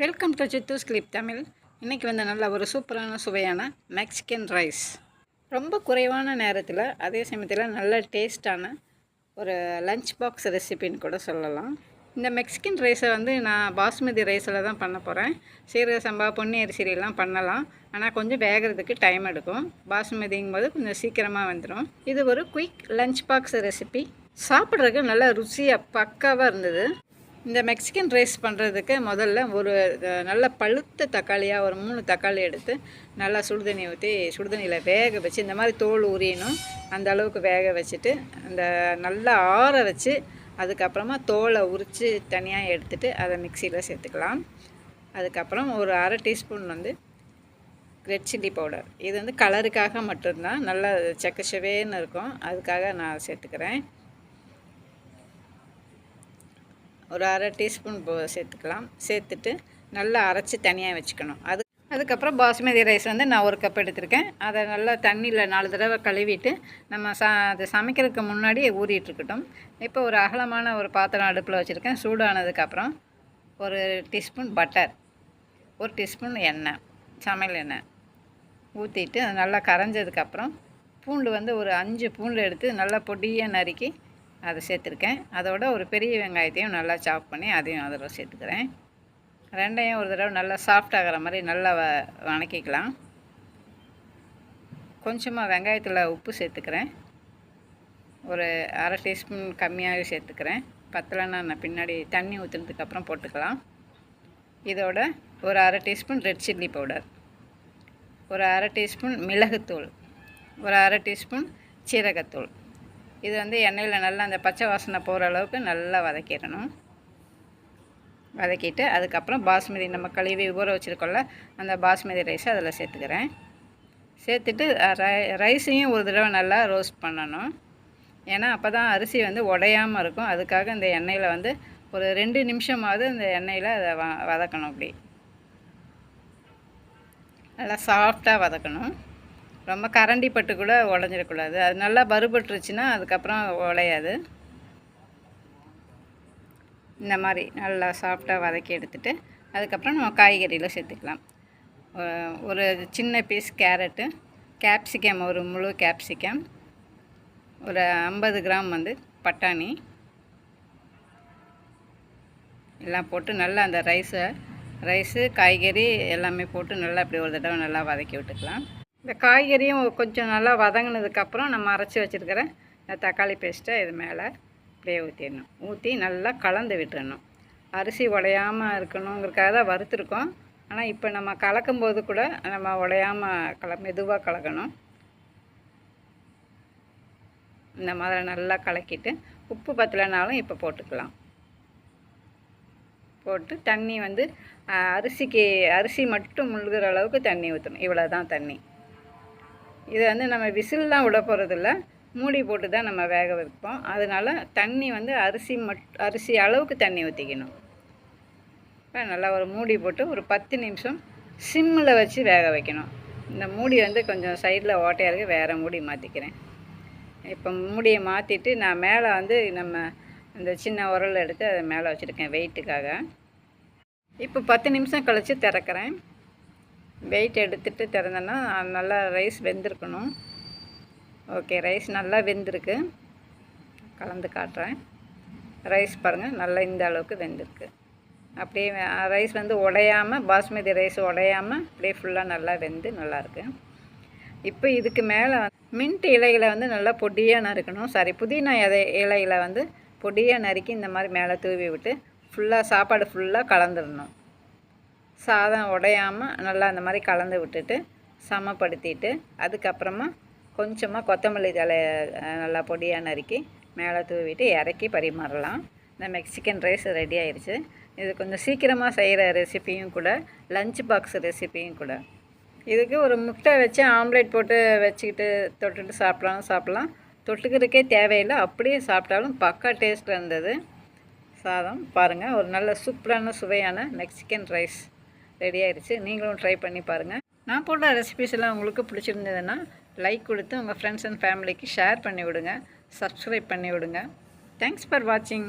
Welcome to சித்தூஸ் clip Tamil இன்றைக்கி வந்து நல்ல ஒரு சூப்பரான சுவையான மெக்சிகன் ரைஸ் ரொம்ப குறைவான நேரத்தில் அதே சமயத்தில் நல்ல டேஸ்டான ஒரு லஞ்ச் பாக்ஸ் ரெசிபின்னு கூட சொல்லலாம். இந்த மெக்சிகன் ரைஸை வந்து நான் பாஸ்மதி ரைஸில் தான் பண்ண போகிறேன் சீரக சம்பா பொன்னி அரிசிலாம் பண்ணலாம். ஆனால் கொஞ்சம் வேகிறதுக்கு டைம் எடுக்கும். பாஸ்மதிங்கும் போது கொஞ்சம் சீக்கிரமாக வந்துடும் இது ஒரு குயிக் லஞ்ச் பாக்ஸ் ரெசிபி சாப்பிட்றதுக்கு நல்லா ருசியாக பக்காவாக இருந்தது. இந்த மெக்சிகன் ரைஸ் பண்ணுறதுக்கு முதல்ல ஒரு நல்ல பழுத்த தக்காளியாக ஒரு மூணு தக்காளி எடுத்து நல்லா சுடுதண்ணி ஊற்றி சுடுதண்ணியில் வேக வச்சு இந்த மாதிரி தோல் உரியணும் அந்த அளவுக்கு வேக வச்சுட்டு அந்த நல்லா ஆற வச்சு அதுக்கப்புறமா தோலை உரித்து தனியாக எடுத்துட்டு அதை மிக்சியில் சேர்த்துக்கலாம். அதுக்கப்புறம் ஒரு அரை டீஸ்பூன் வந்து ரெட் சில்லி பவுடர் இது வந்து கலருக்காக மட்டும்தான். நல்லா செக்கச்சவேன்னு இருக்கும். அதுக்காக நான் சேர்த்துக்கிறேன். ஒரு அரை டீஸ்பூன் போ சேர்த்துக்கலாம். சேர்த்துட்டு நல்லா அரைச்சி தனியாக வச்சுக்கணும். அது அதுக்கப்புறம் பாசுமதி ரைஸ் வந்து நான் ஒரு கப் எடுத்திருக்கேன். அதை நல்லா தண்ணியில் நாலு தடவை கழுவிட்டு நம்ம ச அதை சமைக்கிறதுக்கு முன்னாடி ஊறிட்டுருக்கட்டும். இப்போ ஒரு அகலமான ஒரு பாத்திரம் அடுப்பில் வச்சுருக்கேன். சூடானதுக்கப்புறம் ஒரு டீஸ்பூன் பட்டர் ஒரு டீஸ்பூன் எண்ணெய் சமையல் எண்ணெய் ஊற்றிட்டு அது நல்லா கரைஞ்சதுக்கப்புறம் பூண்டு வந்து ஒரு அஞ்சு பூண்டு எடுத்து நல்லா பொடியாக நறுக்கி அதை சேர்த்துருக்கேன். அதோட ஒரு பெரிய வெங்காயத்தையும் நல்லா சாப் பண்ணி அதையும் அதில் சேர்த்துக்கிறேன். ரெண்டையும் ஒரு தடவை நல்லா சாஃப்ட் ஆகிற மாதிரி நல்லா வ வணக்கிக்கலாம். கொஞ்சமாக வெங்காயத்தில் உப்பு சேர்த்துக்கிறேன். ஒரு அரை டீஸ்பூன் கம்மியாகவே சேர்த்துக்கிறேன். பத்தலைன்னா நான் பின்னாடி தண்ணி ஊற்றுனதுக்கப்புறம் போட்டுக்கலாம். இதோட ஒரு அரை டீஸ்பூன் ரெட் சில்லி பவுடர் ஒரு அரை டீஸ்பூன் மிளகுத்தூள். ஒரு அரை டீஸ்பூன் சீரகத்தூள். இது வந்து எண்ணெயில் நல்லா அந்த பச்சை வாசனை போகிற அளவுக்கு நல்லா வதக்கிடணும். வதக்கிட்டு அதுக்கப்புறம் பாஸ்மதி நம்ம கழுவி ஊற வச்சுருக்கோம்ல அந்த பாஸ்மதி ரைஸை அதில் சேர்த்துக்கிறேன். சேர்த்துட்டு ரை ரைஸையும் ஒரு தடவை நல்லா ரோஸ்ட் பண்ணணும். ஏன்னா அப்போ தான் அரிசி வந்து உடையாமல் இருக்கும். அதுக்காக இந்த எண்ணெயில் வந்து ஒரு ரெண்டு நிமிஷமாவது இந்த எண்ணெயில் அதை வ வதக்கணும் அப்படி. நல்லா சாஃப்டாக வதக்கணும். ரொம்ப கரண்டி பட்டு கூட உடஞ்சிடக்கூடாது அது நல்லா பருபட்டுருச்சுன்னா அதுக்கப்புறம் உடையாது. இந்த மாதிரி நல்லா சாஃப்டாக வதக்கி எடுத்துகிட்டு அதுக்கப்புறம் நம்ம காய்கறியில் சேர்த்துக்கலாம். ஒரு சின்ன பீஸ் கேரட்டு கேப்சிகம் ஒரு முழு கேப்சிகம் ஒரு ஐம்பது கிராம் வந்து பட்டாணி. எல்லாம் போட்டு நல்லா அந்த ரைஸை ரைஸு காய்கறி எல்லாமே போட்டு நல்லா அப்படி ஒரு தடவை நல்லா வதக்கி விட்டுக்கலாம். இந்த காய்கறியும் கொஞ்சம் நல்லா வதங்கினதுக்கப்புறம் நம்ம அரைச்சி வச்சுருக்கிற இந்த தக்காளி பேஸ்ட்டை இது மேலே அப்படியே ஊற்றிடணும் ஊற்றி நல்லா கலந்து விட்டுறணும் அரிசி உடையாமல் இருக்கணுங்கிறதுக்காக தான் வறுத்துருக்கோம். ஆனால் இப்போ நம்ம கலக்கும்போது கூட நம்ம உடையாமல் கல மெதுவாக கலக்கணும். இந்த மாதிரி நல்லா கலக்கிட்டு உப்பு பத்தலைனாலும் இப்போ போட்டுக்கலாம். போட்டு தண்ணி வந்து அரிசிக்கு அரிசி மட்டும் முழுகிற அளவுக்கு தண்ணி ஊற்றணும் இவ்வளோ தான் தண்ணி. இதை வந்து நம்ம விசில்லாம் விட போகிறதில்ல மூடி போட்டு தான் நம்ம வேக வைப்போம். அதனால தண்ணி வந்து அரிசி மட் அரிசி அளவுக்கு தண்ணி ஊற்றிக்கணும் இப்போ நல்லா ஒரு மூடி போட்டு ஒரு பத்து நிமிஷம் சிம்மில் வச்சு வேக வைக்கணும். இந்த மூடி வந்து கொஞ்சம் சைடில் ஓட்டையாக இருக்குது வேறு மூடி மாற்றிக்கிறேன் இப்போ மூடியை மாற்றிட்டு நான் மேலே வந்து நம்ம இந்த சின்ன உரல் எடுத்து அதை மேலே வச்சுருக்கேன் வெயிட்டுக்காக இப்போ பத்து நிமிஷம் கழித்து திறக்கிறேன். வெயிட் எடுத்துகிட்டு திறந்தோன்னா நல்லா ரைஸ் வெந்திருக்கணும். ஓகே ரைஸ் நல்லா வெந்திருக்கு. கலந்து காட்டுறேன். ரைஸ் பாருங்கள் நல்லா இந்த அளவுக்கு வெந்திருக்கு. அப்படியே ரைஸ் வந்து உடையாமல் பாஸ்மதி ரைஸ் உடையாமல் அப்படியே ஃபுல்லாக நல்லா வெந்து நல்லாயிருக்கு இப்போ இதுக்கு மேலே மின்ட் இலைகளை வந்து நல்லா பொடியாக நறுக்கணும். சாரி புதினா இலை இலைகளை வந்து பொடியாக நறுக்கி இந்த மாதிரி மேலே தூவி விட்டு ஃபுல்லாக சாப்பாடு ஃபுல்லாக கலந்துடணும். சாதம் உடையாமல் நல்லா அந்த மாதிரி கலந்து விட்டுட்டு சமப்படுத்திட்டு அதுக்கப்புறமா கொஞ்சமாக கொத்தமல்லி தலையை நல்லா பொடியாக நறுக்கி மேலே தூவிட்டு இறக்கி பரிமாறலாம். இந்த மெக்சிகன் ரைஸ் ரெடி ஆயிடுச்சு இது கொஞ்சம் சீக்கிரமாக செய்கிற ரெசிப்பியும் கூட லஞ்ச் பாக்ஸ் ரெசிப்பியும் கூட. இதுக்கு ஒரு முட்டை வச்சு ஆம்லேட் போட்டு வச்சுக்கிட்டு தொட்டுட்டு சாப்பிட்லாம் சாப்பிட்லாம். தொட்டுக்கிறதுக்கே தேவையில்லை. அப்படியே சாப்பிட்டாலும் பக்கா டேஸ்ட் இருந்தது. சாதம் பாருங்கள் ஒரு நல்ல சூப்பரான சுவையான மெக்சிகன் ரைஸ் ரெடி ஆயிடுச்சு நீங்களும் ட்ரை பண்ணி பாருங்கள் நான் போடுற ரெசிபிஸ் எல்லாம் உங்களுக்கு பிடிச்சிருந்ததுன்னா லைக் கொடுத்து உங்கள் ஃப்ரெண்ட்ஸ் அண்ட் ஃபேமிலிக்கு ஷேர் பண்ணி விடுங்க சப்ஸ்கிரைப் பண்ணி விடுங்க தேங்க்ஸ் ஃபார் வாட்சிங்